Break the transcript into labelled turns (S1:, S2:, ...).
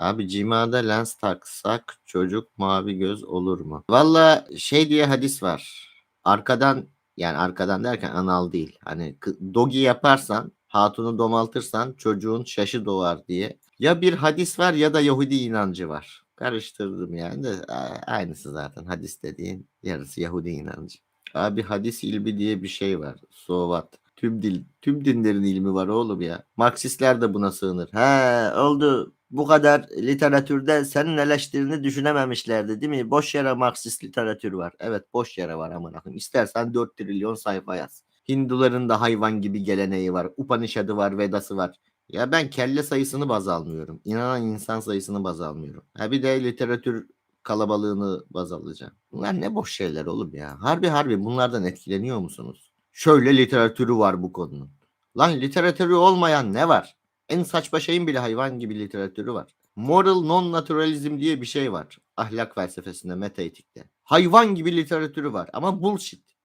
S1: Abi cimada lens taksak çocuk mavi göz olur mu? Valla şey diye hadis var. Arkadan yani arkadan derken anal değil. Hani dogi yaparsan hatunu domaltırsan çocuğun şaşı doğar diye. Ya bir hadis var ya da Yahudi inancı var. Karıştırdım yani de aynısı zaten hadis dediğin yarısı Yahudi inancı. Abi hadis ilmi diye bir şey var. Sovat. Tüm dil, tüm dinlerin ilmi var oğlum ya. Marksistler de buna sığınır. He oldu. Bu kadar literatürde senin eleştirini düşünememişlerdi değil mi? Boş yere Marksist literatür var. Evet boş yere var aman akım. İstersen 4 trilyon sayfa yaz. Hinduların da hayvan gibi geleneği var. Upanishad'ı var, Vedası var. Ya ben kelle sayısını baz almıyorum. İnanan insan sayısını baz almıyorum. Ha bir de literatür kalabalığını baz alacağım. Bunlar ne boş şeyler oğlum ya. Harbi harbi bunlardan etkileniyor musunuz? Şöyle literatürü var bu konunun. Lan literatürü olmayan ne var? En saçma şeyin bile hayvan gibi literatürü var. Moral non-naturalizm diye bir şey var. Ahlak felsefesinde, metaetikte. Hayvan gibi literatürü var ama bullshit.